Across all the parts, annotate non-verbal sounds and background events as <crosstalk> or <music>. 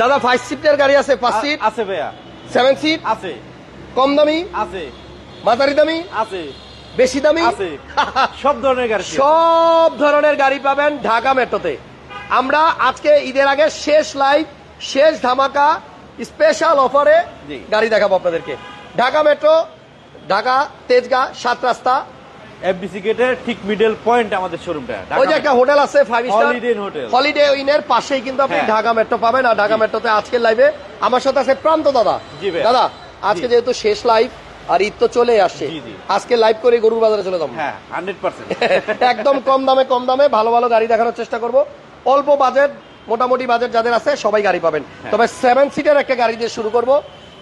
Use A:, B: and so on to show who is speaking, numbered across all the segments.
A: দাদা ফাইভ সিটের গাড়ি আছে পাঁচ সিট
B: আছে ভাইয়া।
A: সেভেন সিট
B: আছে।
A: কম দামি?
B: আছে।
A: মাঝারি দামি?
B: আছে।
A: বেশি দামি?
B: আছে। <laughs> সব ধরনের গাড়ি
A: সব ধরনের গাড়ি পাবেন ঢাকা মেট্রোতে। আমরা আজকে ঈদের আগে শেষ লাইভ শেষ ধামাকা স্পেশাল অফারে গাড়ি দেখাবো আপনাদেরকে। ঢাকা মেট্রো ঢাকা তেজগাঁ সাত রাস্তা
B: এফডিসি গেটের ঠিক মিডল পয়েন্ট আমাদের শোরুমটা
A: ওই যে একটা হোটেল আছে five star
B: Holiday Inn Hotel।
A: Holiday ইনের পাশেই কিন্তু আপনি
B: হ্যাঁ।
A: ঢাকা মেট্রো পাবেন আর ঢাকা মেট্রোতে আজকের লাইভে আমার সাথে আছে প্রান্ত দাদা।
B: জি
A: দাদা আজকে যেহেতু শেষ লাইভ আর ঈদ তো চলে আসছে। আজকে লাইভ করে গরুর বাজারে চলে যাব।
B: হ্যাঁ হান্ড্রেড পার্সেন্ট <laughs>
A: একদম কম দামে কম দামে ভালো ভালো গাড়ি দেখানোর চেষ্টা করব। অল্প বাজেট মোটামুটি বাজেট যাদের আছে সবাই গাড়ি পাবেন।
B: হ্যাঁ।
A: তবে সেভেন সিটার একটা গাড়ি দিয়ে শুরু করব।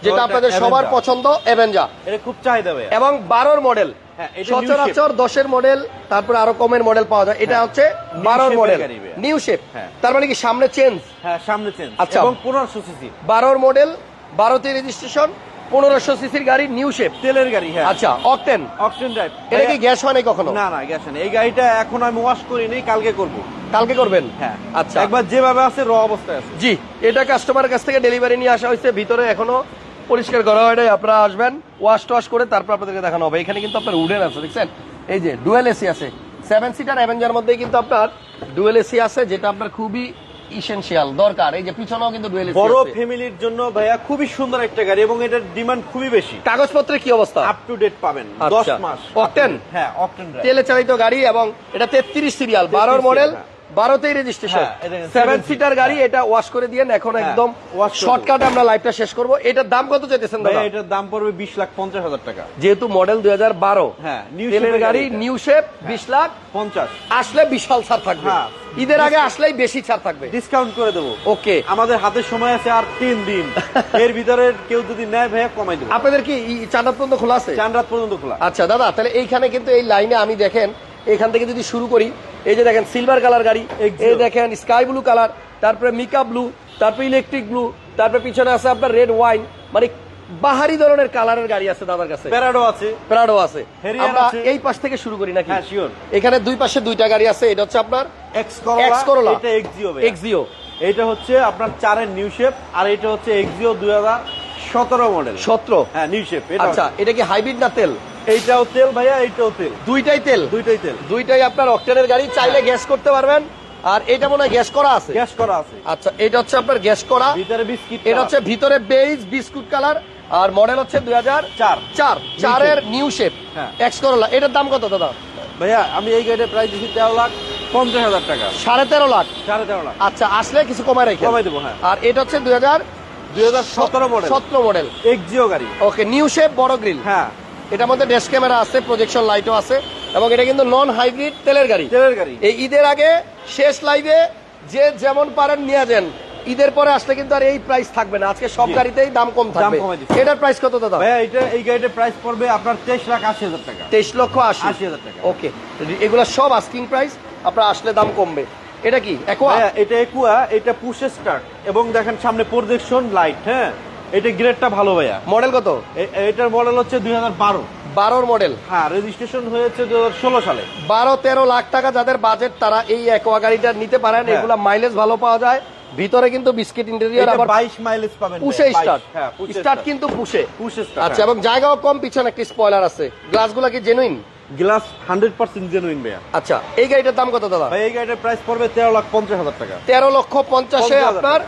A: যেটা আপনাদের সবার পছন্দ এভেঞ্জা
B: এটা খুব চাহিদা
A: এবং বারোর মডেল
B: হ্যাঁ,
A: সচরাচর দশের মডেল তারপরে আরও কমের মডেল পাওয়া যায়। এটা হচ্ছে বারোর মডেল নিউ শেপ
B: হ্যাঁ।
A: তার মানে কি সামনে চেঞ্জ
B: হ্যাঁ সামনে চেঞ্জ
A: আচ্ছা।
B: এবং পনেরোশো সিসি
A: বারোর মডেল বারোতে রেজিস্ট্রেশন পনেরোশো সিসির গাড়ি নিউ শেপ
B: তেলের গাড়ি হ্যাঁ।
A: আচ্ছা অকটেন
B: অকশন ড্রাইভ
A: এটা কি গ্যাস হয় কখনো?
B: না না গ্যাস নেই। এই গাড়িটা এখন আমি ওয়াশ করিনি কালকে করব।
A: কালকে করবেন?
B: হ্যাঁ।
A: আচ্ছা।
B: একবার যেভাবে আছে র অবস্থায় আছে।
A: জি এটা কাস্টমারের কাছ থেকে ডেলিভারি নিয়ে আসা হয়েছে। ভিতরে এখনও পরিষ্কার করা হয় নাই আপনারা আসবেন ওয়াশ টোয়াশ করে তারপর আপনাদেরকে দেখানো হবে। এখানে কিন্তু আপনার উডেন আছে দেখছেন? এই যে ডুয়েল এসি আছে। সেভেন সিটার অ্যাভেঞ্জার মধ্যে কিন্তু আপনার ডুয়েল এসি আছে যেটা আপনার খুবই ইসেনশিয়াল দরকার। এই যে পিছনেও কিন্তু ডুয়েল এসি
B: বড় ফ্যামিলির জন্য ভাইয়া খুবই সুন্দর একটা গাড়ি এবং এটার ডিমান্ড খুবই বেশি।
A: কাগজপত্রের কি অবস্থা?
B: আপ টু ডেট পাবেন
A: আচ্ছা।
B: দশ মাস।
A: Octane?
B: হ্যাঁ অকটেন
A: তেলে চালিত গাড়ি এবং এটা তেত্রিশ সিরিয়াল বারোর
B: 33
A: মডেল বারোতেই রেজিস্ট্রেশন সেভেন সিটার গাড়ি
B: হ্যাঁ।
A: এটা ওয়াশ করে দিয়ে এখন
B: হ্যাঁ,
A: একদম শর্টকাটে আমরা লাইভটা শেষ করব। এটার দাম কত চাইতেছেন দাদা?
B: এটার দাম পড়বে বিশ লাখ পঞ্চাশ হাজার টাকা।
A: যেহেতু মডেল দুই হাজার বারো।
B: হ্যাঁ,
A: তেলের গাড়ি নিউ শেপ বিশ লাখ।
B: পঞ্চাশ।
A: আসলে বিশাল ছাড় থাকবে। ঈদের আগে আসলেই বেশি ছাড় থাকবে।
B: ডিসকাউন্ট করে দেবো।
A: ওকে।
B: আমাদের হাতে সময় আছে আর তিন দিন। <laughs> এর ভিতরে কেউ যদি নেয় ভাইয়া কমাই দেবো।
A: আপনাদের কি ই- পর্যন্ত খোলা আছে?
B: চান রাত পর্যন্ত খোলা।
A: আচ্ছা দাদা তাহলে এইখানে কিন্তু এই লাইনে আমি দেখেন এখান থেকে যদি শুরু করি এই যে দেখেন সিলভার কালার গাড়ি এই দেখেন স্কাই ব্লু কালার তারপরে মিকা ব্লু তারপরে ইলেকট্রিক ব্লু তারপরে পিছনে আছে আপনার রেড ওয়াইন মানে বাহারি ধরনের কালারের গাড়ি আছে দাদার কাছে।
B: প্যারাডো আছে।
A: প্রাডো আছে। আমরা এই পাশ থেকে শুরু করি নাকি?
B: হ্যাঁ।
A: এখানে দুই পাশে দুইটা গাড়ি আছে এটা হচ্ছে আপনার
B: এক্স করোলা এটা এক্সিও
A: এক্সিও
B: এটা হচ্ছে আপনার চারের নিউ শেপ আর এটা হচ্ছে এক্সিও দুই হাজার সতেরো মডেল
A: সতেরো?
B: হ্যাঁ নিউ শেপ
A: আচ্ছা এটা কি হাইব্রিড না তেল?
B: এইটাও তেল ভাইয়া এইটাও তেল।
A: দুইটাই তেল?
B: দুইটাই তেল।
A: দুইটাই আপনার অক্টেনের গাড়ি চাইলে গ্যাস করতে পারবেন। আর এটা মনে হয় গ্যাস করা আছে?
B: গ্যাস করা আছে।
A: আচ্ছা এটা হচ্ছে আপনার গ্যাস করা।
B: ভিতরে বিস্কিট
A: এটা হচ্ছে ভিতরে বেইজ বিস্কুট কালার। আর মডেল হচ্ছে দুই হাজার
B: চার।
A: চার। চারের নিউ শেপ
B: হ্যাঁ।
A: এক্স করলা এটার দাম কত দাদা?
B: ভাইয়া আমি এই গাড়ির প্রাইস দিচ্ছি তেরো লাখ পঞ্চাশ হাজার টাকা।
A: সাড়ে তেরো লাখ।
B: সাড়ে তেরো লাখ।
A: আচ্ছা আসলে কিছু কমায় রেখে
B: কমাই দেবো হ্যাঁ।
A: আর এটা হচ্ছে দুই হাজার
B: দুই হাজার সতেরো মডেল।
A: সতেরো মডেল।
B: এক্সিও গাড়ি।
A: ওকে নিউ শেপ বড় গ্রিল
B: হ্যাঁ।
A: এটার মধ্যে ড্যাশ ক্যামেরা আছে প্রজেকশন লাইটও আছে এবং এটা কিন্তু নন হাইব্রিড তেলের গাড়ি।
B: তেলের গাড়ি।
A: এই ঈদের আগে শেষ লাইভে যে যেমন পারেন নিয়ে যান। ঈদের পরে আসলে কিন্তু আর এই প্রাইস থাকবে না। আজকে সব গাড়িতেই দাম কম থাকবে। এটার প্রাইস কত দাদা?
B: ভাইয়া এটা এই গাড়িটার প্রাইস পড়বে আপনার তেইশ লাখ আশি হাজার টাকা।
A: তেইশ লক্ষ আশি।
B: 80,000 টাকা।
A: ওকে এগুলো সব আস্কিং প্রাইস আপনার আসলে দাম কমবে। এটা কি? একুয়া
B: এটা একুয়া এটা পুশে স্টার্ট এবং দেখেন সামনে প্রজেকশন লাইট হ্যাঁ? এটা গ্রেডটা ভালো ভাইয়া।
A: মডেল কত?
B: এটার মডেল হচ্ছে দুই হাজার বারো।
A: বারোর মডেল
B: হ্যাঁ রেজিস্ট্রেশন হয়েছে দু ষোলো সালে।
A: বারো তেরো লাখ টাকা যাদের বাজেট তারা এই একোয়া গাড়িটা নিতে পারেন
B: হ্যাঁ।
A: এগুলা মাইলেজ ভালো পাওয়া যায়। ভিতরে কিন্তু বিস্কিট ইন্টেরিয়র আবার
B: বাইশ মাইলেজ পাবেন 22
A: স্টার্ট
B: হ্যাঁ
A: স্টার্ট কিন্তু পুষে।
B: পুষে স্টার্ট
A: আচ্ছা এবং জায়গাও কম পিছনে একটি স্পয়লার আছে। গ্লাসগুলো কি genuine
B: glass hundred percent genuine ভাইয়া।
A: আচ্ছা এই গাড়িটার দাম কত দাদা?
B: ভাই এই গাড়িটার প্রাইস পড়বে তেরো লাখ পঞ্চাশ হাজার টাকা।
A: তেরো লক্ষ পঞ্চাশে
B: 50,000
A: আপনার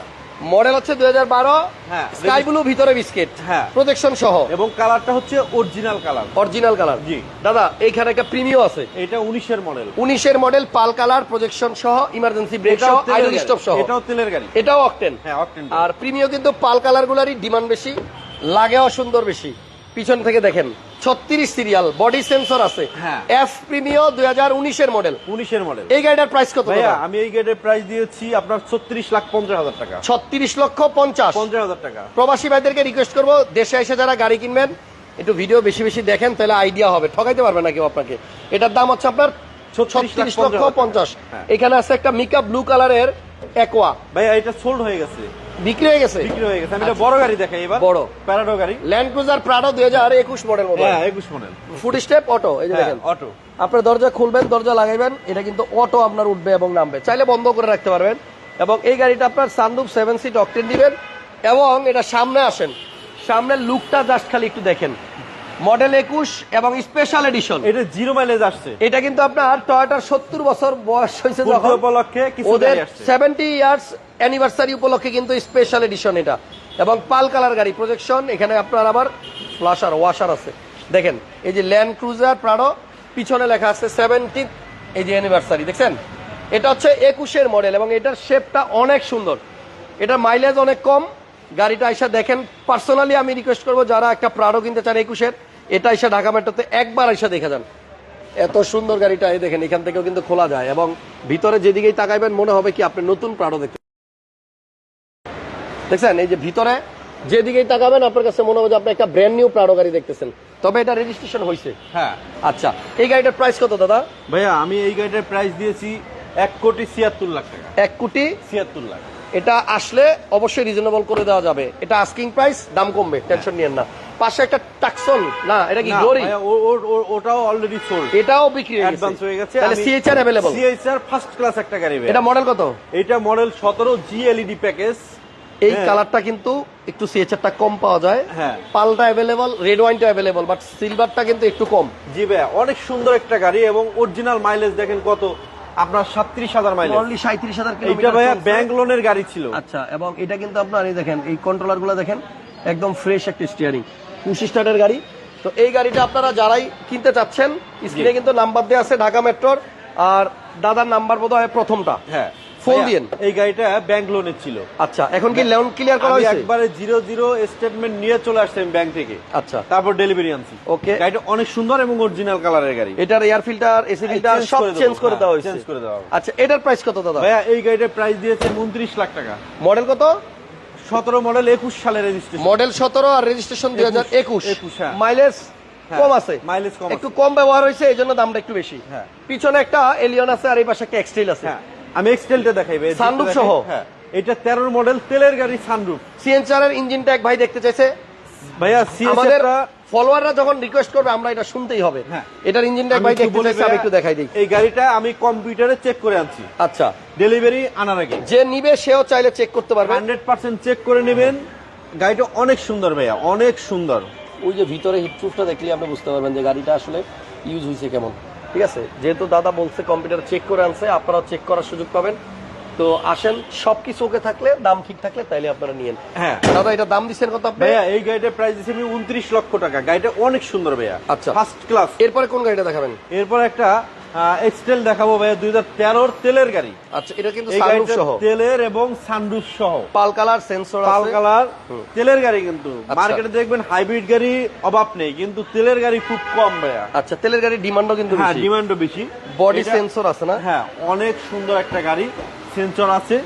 A: মডেল হচ্ছে দুই হাজার বারো
B: হ্যাঁ।
A: স্কাই ব্লু ভিতরে বিস্কিট
B: হ্যাঁ।
A: প্রোটেকশন সহ।
B: এবং কালারটা হচ্ছে অরিজিনাল কালার।
A: Original colour.
B: জি।
A: দাদা এইখানে একটা প্রিমিও আছে।
B: এটা উনিশের মডেল।
A: উনিশের মডেল পাল কালার প্রজেকশন সহ ইমার্জেন্সি ব্রেক সহ আইডল স্টপ সহ।
B: এটাও তেলের গাড়ি।
A: এটাও অকটেন।
B: হ্যাঁ অকটেন
A: আর প্রিমিও কিন্তু পাল কালার গুলারই ডিমান্ড বেশি লাগেও সুন্দর বেশি। পিছন থেকে দেখেন। ছত্রিশ সিরিয়াল বডি সেন্সর আছে।
B: হ্যাঁ।
A: এফ প্রিমিও দুই হাজার উনিশের মডেল
B: উনিশের মডেল
A: এই গাড়িটার প্রাইস কত
B: আমি এই গাড়ির প্রাইস দিয়েছি আপনার ছত্রিশ লাখ পঞ্চাশ হাজার টাকা।
A: ছত্রিশ লক্ষ পঞ্চাশ।
B: পঞ্চাশ হাজার টাকা।
A: প্রবাসী ভাইদেরকে রিকোয়েস্ট করব দেশে এসে যারা গাড়ি কিনবেন একটু ভিডিও বেশি বেশি দেখেন তাহলে আইডিয়া হবে। ঠকাইতে পারবে না কেউ আপনাকে। এটার দাম হচ্ছে আপনার ছত্রিশ লক্ষ পঞ্চাশ
B: হ্যাঁ।
A: এখানে আছে একটা মিকা ব্লু কালারের একোয়া
B: ভাইয়া এটা সোল্ড হয়ে গেছে।
A: বিক্রি হয়ে গেছে?
B: বিক্রি হয়ে গেছে। আমি এটা বড় গাড়ি দেখাই এবার।
A: বড়।
B: প্যারাডো গাড়ি।
A: ল্যান্ড ক্রুজার প্রাডো দুই হাজার একুশ মডেল মতো
B: হ্যাঁ একুশ মডেল
A: ফুড স্টেপ অটো এই যে
B: হ্যাঁ
A: দেখেন।
B: অটো
A: আপনার দরজা খুলবেন দরজা লাগাইবেন এটা কিন্তু অটো আপনার উঠবে এবং নামবে। চাইলে বন্ধ করে রাখতে পারবেন। এবং এই গাড়িটা আপনার সানরুফ সেভেন সিট অকটেন দিবেন এবং এটা সামনে আসেন। সামনের লুকটা জাস্ট খালি একটু দেখেন। মডেল একুশ এবং স্পেশাল এডিশন
B: এটা জিরো মাইলেজ আসছে।
A: এটা কিন্তু আপনার টয়োটার সত্তর বছর বয়স হয়েছে যখন।
B: উপলক্ষে কিছু
A: ওদের সেভেন্টি ইয়ার্স অ্যানিভার্সারি উপলক্ষে কিন্তু স্পেশাল এডিশন এটা। এবং পাল কালার গাড়ি প্রজেকশন এখানে আপনার আবার ফ্লাশার ওয়াশার আছে। দেখেন এই যে ল্যান্ড ক্রুজার প্রাডো পিছনে লেখা আছে সেভেন্টি এই যে অ্যানিভার্সারি দেখছেন? এটা হচ্ছে একুশের মডেল এবং এটার শেপটা অনেক সুন্দর। এটার মাইলেজ অনেক কম। গাড়িটা এসে দেখেন পার্সোনালি আমি রিকোয়েস্ট করব যারা একটা প্রাডো কিনতে চান একুশের এটা এসে ঢাকা মেট্রোতে একবার এসে দেখে যান। এত সুন্দর গাড়িটা এই দেখেন এখান থেকেও কিন্তু খোলা যায় এবং ভিতরে যেদিকেই তাকাইবেন মনে হবে কি আপনি নতুন প্রাড়ো দেখতে দেখছেন? এই যে ভিতরে যেদিকেই তাকাবেন আপনার কাছে মনে হবে যে আপনি একটা ব্র্যান্ড নিউ প্রাড়ো গাড়ি দেখতেছেন। তবে এটা রেজিস্ট্রেশন হয়েছে
B: হ্যাঁ।
A: আচ্ছা এই গাড়িটার প্রাইস কত দাদা?
B: ভাইয়া আমি এই গাড়িটার প্রাইস দিয়েছি এক কোটি ছিয়াত্তর লাখ টাকা।
A: এক কোটি
B: ছিয়াত্তর লাখ।
A: এটা আসলে অবশ্যই রিজনেবল করে দেওয়া যাবে। এটা আস্কিং প্রাইস দাম কমবে টেনশন নিয়েন না। পাশে একটা টাকসন না এটা কি
B: না,
A: গ্লোরি
B: ভাইয়া, ও- ও- ও- ওটাও অলরেডি সোল্ড
A: এটাও বিক্রি হয়ে
B: অ্যাডভান্স
A: গেছে
B: হয়ে গেছে
A: তাহলে CHR available
B: CHR first class একটা গাড়ি ভাইয়া।
A: এটা মডেল কত
B: এটা মডেল সতেরো জি এলইডি প্যাকেজ
A: এই
B: হ্যাঁ।
A: কালারটা কিন্তু একটু সিএচআরটা কম পাওয়া যায়
B: হ্যাঁ।
A: পালটা অ্যাভেলেবল রেড ওয়াইনটা অ্যাভেলেবল বাট সিলভারটা কিন্তু একটু কম
B: জি ভাইয়া অনেক সুন্দর একটা গাড়ি এবং অরিজিনাল মাইলেজ দেখেন কত আপনার সাতত্রিশ হাজার মাইলেজ
A: অনলি সাঁত্রিশ হাজার
B: এটা
A: কিলোমিটার
B: ভাইয়া
A: চলছে।
B: ব্যাংক লোনের গাড়ি ছিল
A: আচ্ছা এবং এটা কিন্তু আপনার এই দেখেন এই কন্ট্রোলার গুলো দেখেন একদম ফ্রেশ একটা স্টিয়ারিং পুশ স্টার্টের গাড়ি। তো এই গাড়িটা আপনারা যারাই কিনতে চাচ্ছেন স্ক্রিনে কিন্তু নাম্বার দেওয়া আছে ঢাকা মেট্রোর আর দাদার নাম্বার বোধ হয় প্রথমটা।
B: হ্যাঁ।
A: ফোন দিয়েন
B: এই গাড়িটা ব্যাংক লোনের ছিল।
A: আচ্ছা এখন কি লোন ক্লিয়ার করা হয়েছে?
B: একবারে জিরো জিরো স্টেটমেন্ট নিয়ে চলে আসছি ব্যাংক থেকে।
A: আচ্ছা।
B: তারপর ডেলিভারি আনছি।
A: Okay.
B: গাড়িটা অনেক সুন্দর এবং অরিজিনাল কালারের গাড়ি।
A: এটার এয়ার ফিল্টার এসি ফিল্টার সব চেঞ্জ করে
B: হ্যাঁ,
A: দেওয়া হয়েছে।
B: change করে দেওয়া।
A: আচ্ছা এটার প্রাইস কত দাদা?
B: ভাইয়া এই গাড়িটার প্রাইস দিয়েছে উনত্রিশ লাখ টাকা।
A: মডেল কত?
B: সতেরো মডেল একুশ সালে রেজিস্ট্রেশন
A: মডেল সতেরো আর রেজিস্ট্রেশন দুই হাজার একুশ।
B: একুশ, হ্যাঁ।
A: মাইলেজ
B: হ্যাঁ,
A: কম আছে।
B: মাইলেজ কম
A: একটু কম ব্যবহার হয়েছে এই জন্য দামটা একটু বেশি।
B: হ্যাঁ।
A: পিছনে একটা এলিয়ন আছে আর এই পাশে একটা এক্সটেল আছে।
B: হ্যাঁ আমি এক্সটেলটা দেখাই
A: সানরুফ সহ?
B: হ্যাঁ। এটা তেরোর মডেল তেলের গাড়ি সানরুফ
A: সিএনচার এর ইঞ্জিনটা এক ভাই দেখতে চাইছে।
B: ভাইয়া
A: আমাদের ফলোয়াররা যখন রিকোয়েস্ট করবে আমরা এটা শুনতেই হবে।
B: হ্যাঁ।
A: এটার ইঞ্জিনটা ভাই
B: একটু
A: আমি একটু দেখাই দিই।
B: এই গাড়িটা আমি কম্পিউটারে চেক করে আনছি।
A: আচ্ছা।
B: ডেলিভারি আনার আগে।
A: যে নিবে সেও চাইলে চেক করতে পারবে।
B: হান্ড্রেড পার্সেন্ট চেক করে নেবেন। গাড়িটা অনেক সুন্দর ভাইয়া অনেক সুন্দর।
A: ওই যে ভিতরে হিটপ্রুফটা দেখলে আপনি বুঝতে পারবেন যে গাড়িটা আসলে ইউজ হয়েছে কেমন। ঠিক আছে? যেহেতু দাদা বলছে কম্পিউটার চেক করে আনছে আপনারাও চেক করার সুযোগ পাবেন। তো আসেন সবকিছু ওকে থাকলে দাম ঠিক থাকলে তাইলে আপনারা নিয়েন।
B: হ্যাঁ।
A: দাদা এটা দাম দিচ্ছেন কত আপনি?
B: ভাইয়া এই গাড়িটার প্রাইস দিচ্ছি আমি উনত্রিশ লক্ষ টাকা। গাড়িটা অনেক সুন্দর ভাইয়া।
A: আচ্ছা।
B: ফার্স্ট ক্লাস
A: এরপরে কোন গাড়িটা দেখাবেন?
B: এরপর একটা এক্সটেল দেখাবো ভাইয়া দুই হাজার তেরোর তেলের গাড়ি।
A: আচ্ছা এটা কিন্তু সানরুফ সহ।
B: তেলের এবং সানরুফ সহ।
A: Pearl colour
B: sensor
A: pearl
B: colour তেলের গাড়ি কিন্তু।
A: আচ্ছা।
B: মার্কেটে দেখবেন হাইব্রিড গাড়ি অভাব নেই কিন্তু তেলের গাড়ি খুব কম ভাইয়া।
A: আচ্ছা তেলের গাড়ির ডিমান্ডও কিন্তু
B: হ্যাঁ
A: বেশি।
B: ডিমান্ডও বেশি।
A: বডি সেন্সর আছে না?
B: হ্যাঁ অনেক সুন্দর একটা গাড়ি সেন্সর আছে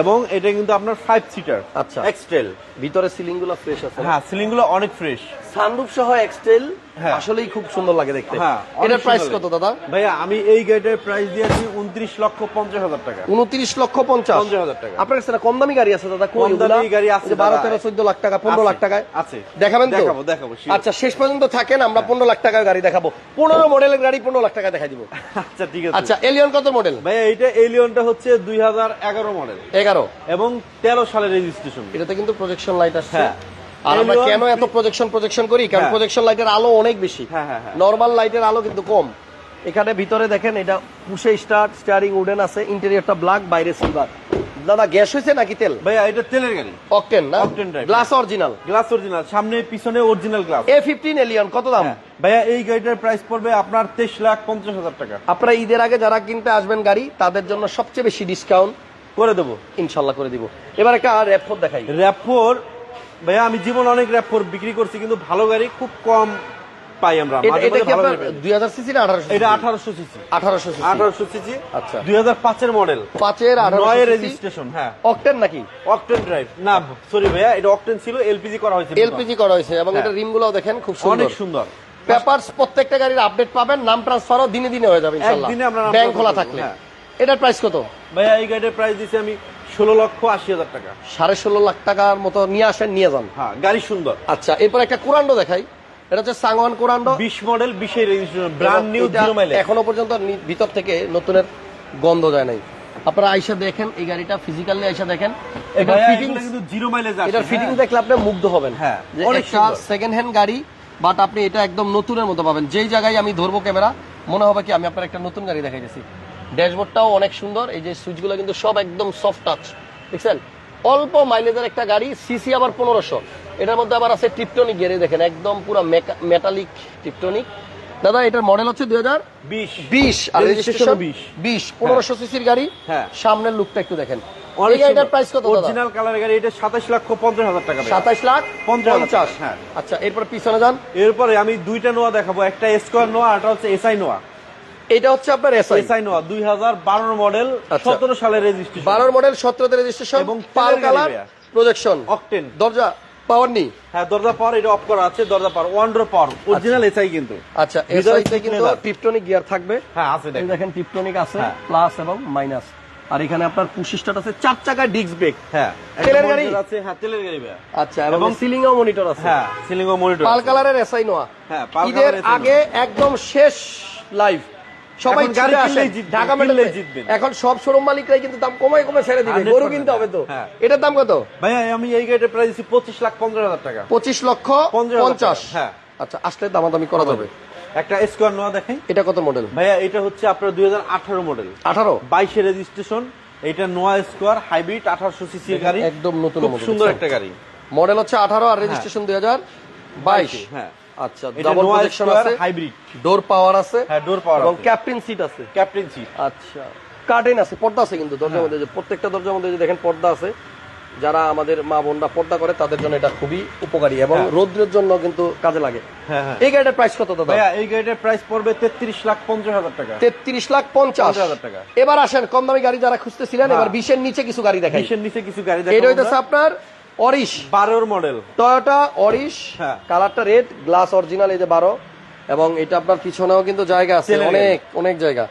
B: এবং এটা কিন্তু আপনার ফাইভ সিটার
A: আচ্ছা।
B: এক্সটেল
A: ভিতরে সিলিংগুলো ফ্রেশ আছে
B: হ্যাঁ সিলিংগুলো অনেক ফ্রেশ
A: সানরুফ সহ এক্সটেল
B: হ্যাঁ।
A: আসলেই খুব সুন্দর লাগে দেখতে।
B: হ্যাঁ
A: এটার প্রাইস কত দাদা?
B: ভাইয়া আমি এই গাড়িটার প্রাইস দিয়েছি উনত্রিশ লক্ষ পঞ্চাশ হাজার টাকা।
A: উনত্রিশ লক্ষ পঞ্চাশ।
B: 50,000 টাকা।
A: আপনার কাছে কম দামি গাড়ি আছে দাদা
B: কম দামি গাড়ি আছে
A: বারো তেরো চোদ্দ লাখ টাকা পনেরো লাখ টাকায়।
B: আছে।
A: দেখাবেন তো?
B: দেখাবো, দেখাবো,
A: আচ্ছা শেষ পর্যন্ত থাকেন আমরা পনেরো লাখ টাকার গাড়ি দেখাবো। পনেরো মডেলের গাড়ি পনেরো লাখ টাকা দেখাই দিব।
B: আচ্ছা ঠিক আছে।
A: আচ্ছা এলিয়ন কত মডেল
B: ভাইয়া এইটা এলিয়নটা হচ্ছে দুই হাজার এগারো মডেল
A: এগারো।
B: এবং তেরো সালের রেজিস্ট্রেশন
A: এটাতে কিন্তু প্রজেকশন লাইট আছে
B: হ্যাঁ।
A: আর আমরা কেন এত প্রজেকশন প্রজেকশন করি? কারণ
B: হ্যাঁ।
A: প্রজেকশন লাইটের আলো অনেক বেশি।
B: হ্যাঁ, হ্যাঁ, হ্যাঁ।
A: নর্মাল লাইটের আলো কিন্তু কম। এখানে ভিতরে দেখেন এটা পুষে স্টার্ট স্টিয়ারিং উডেন আছে ইন্টেরিয়রটা ব্ল্যাক বাইরে সিলভার দাদা গ্যাস হয়েছে নাকি তেল?
B: ভাইয়া এটা তেলের গাড়ি।
A: অকটেন না?
B: Drive,
A: glass original
B: glass original সামনে পিছনে original glass
A: A fifteen Allion কত দাম?
B: ভাইয়া এই গাড়িটার প্রাইস পড়বে আপনার তেইশ লাখ পঞ্চাশ হাজার টাকা।
A: আপনারা ঈদের আগে যারা কিনতে আসবেন গাড়ি তাদের জন্য সবচেয়ে বেশি ডিসকাউন্ট
B: করে দেবো।
A: ইনশাল্লাহ করে দিব। এবার একটা র্যাপফোর দেখাই।
B: ভাইয়া আমি জীবন অনেক র্যাপোর বিক্রি করছি কিন্তু ভালো গাড়ি খুব কম পাই আমরা।
A: দুই হাজার সিসি না আঠারোশো
B: এটা আঠারোশো সিসি
A: আঠারোশো সিসি
B: আঠারোশো সিসি
A: আচ্ছা।
B: দুই হাজার পাঁচের মডেল
A: পাঁচের আঠারোশো
B: রেজিস্ট্রেশন হ্যাঁ।
A: অকটেন নাকি?
B: অকটেন ড্রাইভ না সরি ভাইয়া এটা অকটেন ছিল এলপিজি করা হয়েছে
A: এলপিজি করা হয়েছে এবং
B: হ্যাঁ।
A: এটা রিমগুলো দেখেন খুব সুন্দর।
B: অনেক সুন্দর।
A: পেপারস প্রত্যেকটা গাড়ির আপডেট পাবেন নাম ট্রান্সফারও দিনে দিনে হয়ে যাবে ইনশাআল্লাহ
B: একদিনে আমরা
A: ব্যাংক খোলা থাকলে।
B: হ্যাঁ।
A: এটার প্রাইস কত?
B: ভাইয়া এই গাড়ির প্রাইস দিচ্ছি আমি ষোলো লক্ষ আশি হাজার টাকা।
A: সাড়ে ষোলো লাখ টাকার মতো নিয়ে আসেন নিয়ে যান।
B: হ্যাঁ গাড়ি সুন্দর।
A: আচ্ছা এরপর একটা কোরান্ডো দেখাই। এটা হচ্ছে সাংওয়ান কোরান্ডো।
B: বিশ মডেল বিশের ব্র্যান্ড নিউ
A: এটা
B: জিরো মাইলেজ
A: এখনও পর্যন্ত ভিতর থেকে নতুনের গন্ধ যায় নাই। আপনারা আইসা দেখেন এই গাড়িটা ফিজিক্যালি আইসা দেখেন। এটা ফিটিং
B: এগুলো কিন্তু জিরো মাইলেজ
A: এটার ফিটিং দেখলে আপনি মুগ্ধ হবেন।
B: হ্যাঁ, অনেক
A: সেকেন্ড হ্যান্ড গাড়ি বাট আপনি এটা একদম নতুনের মতো পাবেন। যেই জায়গায় আমি ধরবো ক্যামেরা মনে হবে কি আমি আপনার একটা নতুন গাড়ি দেখাই ড্যাশবোর্ডটাও অনেক সুন্দর এই যে সুইচগুলো কিন্তু সব একদম সফট টাচ দেখছেন? অল্প মাইলেজের একটা গাড়ি সিসি আবার পনেরোশো। এটার মধ্যে আবার আছে টিপটনিক গেড়ে দেখেন একদম পুরো মেটালিক টিপটনিক দাদা এটার মডেল হচ্ছে দুই হাজার
B: বিশ।
A: বিশ আর রেজিস্ট্রেশন বিশ। পনেরোশো সিসির গাড়ি।
B: হ্যাঁ।
A: সামনের লুকটা একটু দেখেন। প্রাইস কত দাদা?
B: অরিজিনাল কালার গাড়ি এটা লক্ষ হাজার টাকা ভাইয়া।
A: সাতাইশ লাখ
B: পঞ্চাশ হাজার
A: পঞ্চাশ।
B: হ্যাঁ।
A: আচ্ছা এরপর পিছনে যান।
B: এরপরে আমি দুইটা নোয়া দেখাবো। একটা স্কোয়ার নোয়া আর একটা হচ্ছে এসআই নোয়া।
A: এটা হচ্ছে আপনার এসআই
B: এসআই নোয়া দুই হাজার বারো মডেল
A: আচ্ছা।
B: সতেরো সালের রেজিস্ট্রেশন
A: বারোর মডেল সতেরোতে রেজিস্ট্রেশন
B: এবং
A: পাল কালার প্রজেকশন
B: অকটেন
A: দরজা পাওয়ার নি
B: হ্যাঁ দরজা পাওয়ার এটা অফ করা আছে দরজা power window power original SI কিন্তু।
A: আচ্ছা এসআই তে কিন্তু। টিপটনিক গিয়ার থাকবে।
B: হ্যাঁ আছে দেখেন।
A: দেখেন টিপটনিক আছে
B: হ্যাঁ।
A: প্লাস এবং মাইনাস আর এখানে আপনার পুশিস্টার আছে চার চাকার ডিস্ক ব্রেক
B: হ্যাঁ।
A: তেলের গাড়ি?
B: আছে হ্যাঁ তেলের গাড়ি
A: আচ্ছা এবং সিলিং এও মনিটর আছে।
B: হ্যাঁ সিলিং ও মনিটর
A: পাল কালারের এসআই নোয়া
B: হ্যাঁ, পাল কালারের
A: আগে একদম শেষ লাইভ সবাই
B: গাড়ি।
A: ঢাকা মেডেলে
B: জিতবেন।
A: এখন সব শোরুম মালিকরাই কিন্তু দাম কমায় কমে ছেড়ে দিবে। গরু কিনতে হবে তো।
B: হ্যাঁ।
A: এটার দাম কত?
B: ভাইয়া আমি এই গাড়িটার প্রাইস দিচ্ছি পঁচিশ লাখ পঞ্চাশ হাজার টাকা।
A: পঁচিশ লক্ষ
B: পঞ্চাশ হ্যাঁ।
A: আচ্ছা আসলে দামাদামি করা যাবে।
B: একটা স্কোয়ার নোয়া দেখেন
A: এটা কত মডেল
B: ভাইয়া এটা হচ্ছে আপনার দুই হাজার আঠারো মডেল
A: আঠারো?
B: বাইশে রেজিস্ট্রেশন এটা নোয়া স্কোয়ার হাইব্রিড আঠারোশো সিসির গাড়ি।
A: একদম নতুন
B: সুন্দর একটা গাড়ি।
A: মডেল হচ্ছে আঠারো আর রেজিস্ট্রেশন দুই হাজার বাইশ
B: হ্যাঁ।
A: আচ্ছা ডাবল প্রজেকশন আছে
B: হাইব্রিড
A: ডোর পাওয়ার আছে
B: হ্যাঁ ডোর পাওয়ার
A: এবং ক্যাপ্টেন সিট আছে।
B: ক্যাপ্টেন সিট
A: আচ্ছা কার্টেন আছে পর্দা আছে কিন্তু
B: হ্যাঁ।
A: দরজার মধ্যে প্রত্যেকটা দরজার মধ্যে দেখেন পর্দা আছে যারা আমাদের মা বোনরা পর্দা করে তাদের জন্য এটা খুবই উপকারী এবং
B: হ্যাঁ।
A: রৌদ্রের জন্য কিন্তু কাজে লাগে। এই গাড়িটার প্রাইস কত দাদা?
B: ভাইয়া এই গাড়িটার প্রাইস পড়বে তেত্রিশ লাখ পঞ্চাশ হাজার টাকা।
A: তেত্রিশ লাখ পঞ্চাশ
B: 50,000 টাকা।
A: এবার আসেন কম দামি গাড়ি যারা খুঁজতেছিলেন। এবার বিশের নিচে কিছু গাড়ি দেখাই।
B: বিশের নিচে কিছু গাড়ি
A: এটা
B: দেখো
A: হইতেছে আপনার অরিশ।
B: বারোর মডেল
A: টয়োটা অরিশ। কালারটা রেড গ্লাস অরিজিনাল এই যে বারো। এবং এটা আপনার পিছনেও কিন্তু জায়গা আছে অনেক অনেক জায়গা।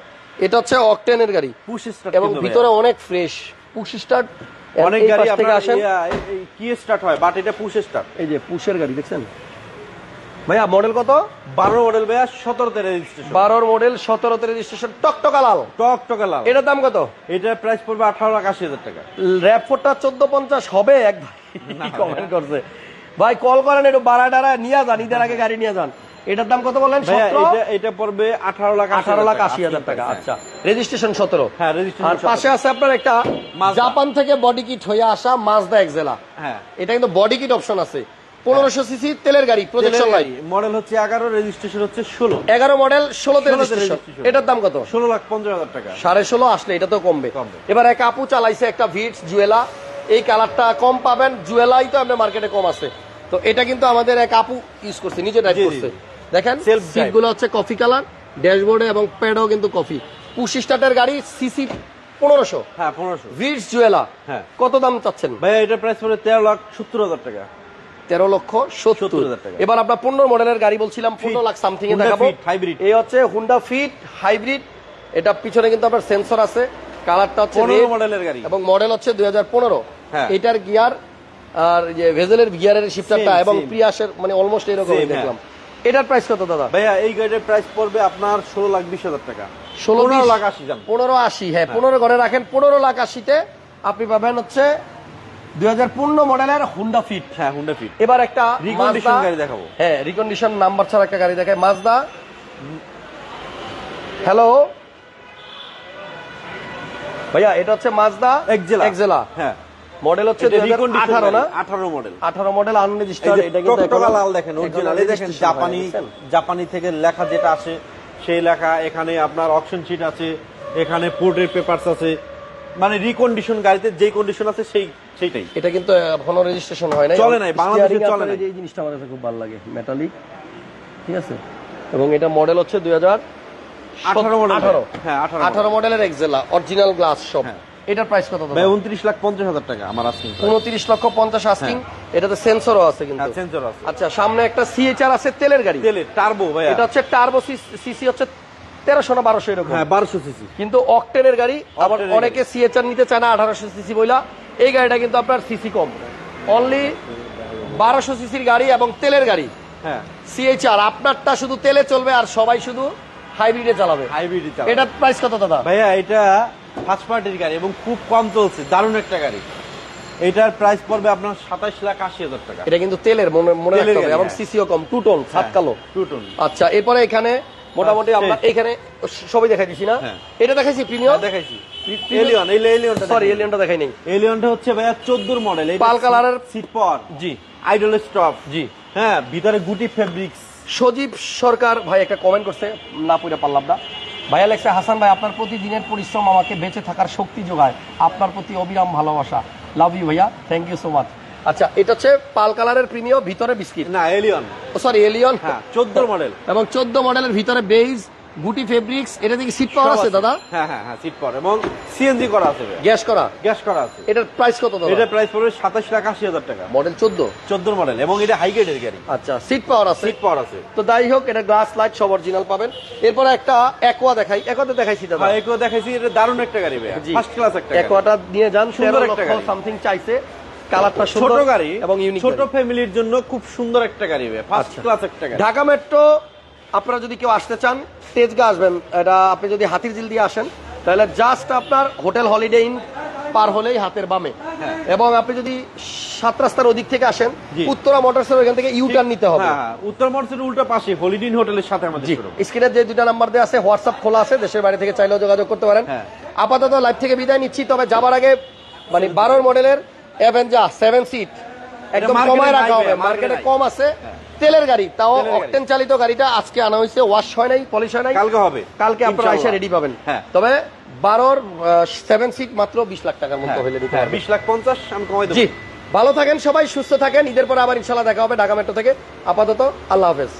A: এটা হচ্ছে অকটেনের গাড়ি।
B: পুশ স্টার্ট
A: এবং ভিতরে অনেক ফ্রেশ পুশ স্টার্ট
B: অনেক গাড়ি আপনার কি স্টার্ট হয় বাট এটা পুশ স্টার্ট
A: এই যে পুশের গাড়ি দেখছেন? ভাইয়া মডেল কত?
B: বারো মডেল ভাইয়া সতেরোতে রেজিস্ট্রেশন
A: বারোর মডেল সতেরোতে রেজিস্ট্রেশন টকটকা লাল।
B: টক টকা লাল।
A: এটার দাম কত?
B: এটার প্রাইস পড়বে আঠারো লাখ আশি হাজার টাকা।
A: র্যাপ ফোরটা চোদ্দ পঞ্চাশ হবে এক ভাই? কমেন্ট করছে? ভাই কল করেন একটু বাড়া টাড়া নিয়ে যান ঈদের আগে গাড়ি নিয়ে যান। এটার দাম কত বললেন
B: এটা পড়বে আঠারো লাখ
A: আঠারো লাখ আশি হাজার টাকা আচ্ছা। রেজিস্ট্রেশন সতেরো।
B: হ্যাঁ,
A: আর পাশে আছে আপনার একটা জাপান থেকে বডি কিট হয়ে আসা মাজদা এক্সেলা
B: হ্যাঁ।
A: এটা কিন্তু বডি কিট অপশন আছে। পনেরোশো সিসি তেলের গাড়ি প্রজেকশন লাইট
B: মডেল হচ্ছে এগারো রেজিস্ট্রেশন হচ্ছে ষোলো।
A: এগারো মডেল ষোলোতে
B: 16 তে
A: রেজিস্ট্রেশন এটার দাম কত?
B: ষোলো লাখ পঞ্চাশ হাজার টাকা।
A: সাড়ে ষোলো আসলে এটা তো কমবে। এবার এক আপু চালাইছে একটা ভিটস জুয়েলা এই কালারটা কম পাবেন জুয়েলাই তো আপনার মার্কেটে কম আছে। তো এটা কিন্তু আমাদের এক আপু ইউজ করছে নিজে ড্রাইভ করছে। দেখেন। সিটগুলো হচ্ছে কফি কালার ড্যাশবোর্ডে এবং প্যাডও কিন্তু কফি পুশ স্টার্টের গাড়ি সিসি পনেরোশো।
B: হ্যাঁ পনেরোশো।
A: ভিটস জুয়েলা
B: হ্যাঁ।
A: কত দাম চাচ্ছেন?
B: ভাইয়া এটার প্রাইস পড়বে তেরো লাখ সত্তর হাজার টাকা।
A: তেরো লক্ষ সত্তর। এবার আপনার পনেরো মডেলের গাড়ি বলছিলাম পনেরো লাখ সামথিং এ দেখাবো।
B: Fit,
A: এই হচ্ছে হুন্ডা ফিট হাইব্রিড এটা পিছনে কিন্তু আপনার সেন্সর আছে। কালারটা হচ্ছে
B: মডেলের গাড়ি।
A: এবং মডেল হচ্ছে দুই হাজার পনেরো।
B: হ্যাঁ।
A: এটার গিয়ার আর যে ভেজেলের গিয়ারের শিফটারটা এবং প্রিয়াসের মানে অলমোস্ট এরকম দেখলাম। এটার প্রাইস কত দাদা?
B: ভাইয়া এই গাড়ির প্রাইস পড়বে আপনার ষোলো লাখ বিশ হাজার টাকা।
A: ষোলো
B: লাখ আশি
A: পনেরো আশি হ্যাঁ। পনেরো ঘরে রাখেন পনেরো লাখ আশিতে আপনি পাবেন হচ্ছে মডেলের হুন্ডা ফিট
B: হ্যাঁ হুন্ডা ফিট
A: এবার একটা
B: Recondition গাড়ি দেখাবো।
A: হ্যাঁ রিকন্ডিশন নাম্বার ছাড়া একটা গাড়ি দেখায়। মাজদা হ্যালো ভাইয়া এটা হচ্ছে মাজদা
B: এক্সেলা
A: এক্সেলা
B: হ্যাঁ।
A: মডেল হচ্ছে
B: এটা
A: দুই
B: recondition
A: আঠারো না?
B: গাড়ি, আঠারো মডেল।
A: আঠারো মডেল আনরেজিস্টার্ড এটা কিন্তু
B: টকটকা লাল দেখেন অরিজিনাল এই দেখেন জাপানি জাপানি থেকে লেখা যেটা আসে সেই লেখা এখানে আপনার অপশন শিট আছে এখানে পোর্টের পেপারস আছে। মানে রিকন্ডিশন গাড়িতে যেই কন্ডিশন আছে সেই
A: এটা কিন্তু এখনও রেজিস্ট্রেশন হয় নাই।
B: চলে নাই, বাংলাদেশে চলে।
A: এই জিনিসটা আমার কাছে খুব ভালো লাগে মেটালিক ঠিক আছে? এবং এটা মডেল হচ্ছে দুই হাজার
B: 18 model
A: আঠারো।
B: হ্যাঁ, 18
A: মডেলের এক্সেলা অরিজিনাল গ্লাস সব
B: হ্যাঁ।
A: এটার প্রাইস কত
B: ভাই উনত্রিশ লাখ পঞ্চাশ হাজার টাকা আমার আসছিল
A: উনত্রিশ লক্ষ পঞ্চাশ আস্কিং এটাতে সেন্সরও আছে কিন্তু।
B: হ্যাঁ সেন্সর আছে।
A: আচ্ছা সামনে একটা সিএচআর আছে তেলের গাড়ি।
B: তেলে টার্বো ভাইয়া।
A: এটা হচ্ছে টার্বো সিসি হচ্ছে তেরোশো না বারোশো এরকম।
B: হ্যাঁ বারোশো সিসি
A: কিন্তু অকটেনের গাড়ি আবার অনেকে সিএচআর নিতে চায় না আঠারোশো সিসি বইলা। এই গাড়িটা কিন্তু আপনার সিসি কম। অনলি বারোশো সিসির গাড়ি এবং তেলের গাড়ি।
B: হ্যাঁ।
A: সিএচআর আপনারটা শুধু তেলে চলবে আর সবাই শুধু হাইব্রিডে চালাবে।
B: হাইব্রিড
A: এটার প্রাইস কত দাদা?
B: ভাইয়া এটা ফার্স্ট পার্টির গাড়ি এবং খুব কম চলছে। দারুণ একটা গাড়ি। এটার প্রাইস পড়বে আপনার সাতাশ লাখ আশি হাজার টাকা।
A: এটা কিন্তু তেলের মনে মনে রাখতে হবে এবং
B: হ্যাঁ।
A: সিসিও কম। টু টোন সাত কালো।
B: টু টোন
A: আচ্ছা এরপরে এখানে মোটামুটি
B: হ্যাঁ,
A: আমরা
B: এই।
A: এখানে সবই দেখাই দিছি না?
B: হ্যাঁ।
A: এটা দেখাইছি প্রিমিয়াম
B: দেখাইছি। এলিয়ন এই এলিয়নটা
A: সরি এলিয়নটা দেখাই নেই।
B: এলিয়নটা হচ্ছে ভাইয়া চোদ্দোর মডেল
A: পাল কালারের
B: সিট পাওয়ার
A: জি।
B: আইডল স্টপ
A: জি।
B: হ্যাঁ ভিতরে গুটি ফেব্রিক্স
A: সজীব সরকার ভাই একটা কমেন্ট করছে না পারলাম না। ভাইয়া লেখছে হাসান ভাই আপনার প্রতিদিনের পরিশ্রম আমাকে বেঁচে থাকার শক্তি যোগায়। আপনার প্রতি অবিরাম ভালোবাসা। লাভ ইউ ভাইয়া। থ্যাংক ইউ সো মাচ আচ্ছা এটা হচ্ছে পাল কালারের প্রিমিয়াম ভিতরে বিস্কিট।
B: না এলিয়ন
A: সরি এলিয়ন
B: হ্যাঁ চোদ্দোর মডেল
A: এবং চোদ্দ মডেলের ভিতরে বেইজ গুটি ফেব্রিক্স এটা থেকে সিট পাওয়ার আছে দাদা?
B: হ্যাঁ হ্যাঁ হ্যাঁ সিট পাওয়ার এবং সিএনজি করা আছে
A: গ্যাস করা?
B: গ্যাস করা আছে।
A: এটার প্রাইস কত দাদা?
B: এটা প্রাইস পড়বে সাতাশ লাখ আশি হাজার টাকা।
A: মডেল চোদ্দ?
B: চোদ্দোর মডেল এবং এটা হাই গ্রেডের গাড়ি
A: আচ্ছা সিট পাওয়ার আছে।
B: সিট পাওয়ার আছে।
A: তো যাই হোক এটা গ্লাস লাইট সব অরিজিনাল পাবেন। এরপরে একটা একোয়া দেখাই। একোয়াতে দেখাইছি দাদা।
B: হ্যাঁ একেও দেখাইছি এটা দারুণ একটা গাড়ি ভাইয়া।
A: জি।
B: ফার্স্ট ক্লাস একটা।
A: একোয়াটা নিয়ে যান
B: সুন্দর একটা
A: সামথিং চাইছে। কালারটা
B: ছোট গাড়ি
A: এবং ইউনিক
B: ছোট ফ্যামিলির জন্য খুব সুন্দর একটা গাড়ি ফার্স্ট
A: আচ্ছা।
B: ক্লাস একটা গাড়ি।
A: ঢাকা মেট্রো আপনারা যদি কেউ আসতে চান তেজগা আসবেন। এটা আপনি যদি হাতির জিল দিয়ে আসেন তাহলে জাস্ট আপনার হোটেল হলিডে ইন পার হলেই হাতের বামে।
B: হ্যাঁ।
A: এবং আপনি যদি সাত রাস্তার ওদিক থেকে আসেন উত্তরা মোটরসের ওইখান থেকে ইউ টার্ন নিতে হবে।
B: হ্যাঁ হ্যাঁ, উত্তর মর্চের উল্টা পাশে হলিডিন হোটেলের সাথে আমাদের
A: জি।
B: showroom।
A: স্ক্রিনে যে দুটা নাম্বার দেওয়া আছে হোয়াটসঅ্যাপ খোলা আছে দেশের বাইরে থেকে চাইলেও যোগাযোগ করতে পারেন। আপাতত লাইভ থেকে বিদায় নিচ্ছি তবে যাবার আগে মানে বারোর মডেলের অ্যাভেঞ্জা সেভেন সিট একদম কমায় রাখা হবে। মার্কেটে কম আছে। তেলের গাড়ি তাও অকটেন চালিত গাড়িটা আজকে আনা হয়েছে ওয়াশ হয় নাই পলিশ হয় নাই।
B: কালকে হবে।
A: কালকে আপনারা এসে রেডি পাবেন।
B: হ্যাঁ।
A: তবে বারোর সেভেন সিট মাত্র বিশ লাখ টাকার মতো
B: হ্যাঁ,
A: হলে দিতে
B: হ্যাঁ, বিশ লাখ পঞ্চাশ আমি কমাই
A: জি। ভালো থাকেন সবাই সুস্থ থাকেন। ঈদের পরে আবার ইনশাল্লাহ দেখা হবে ঢাকা মেট্রো থেকে। আপাতত আল্লাহ হাফেজ।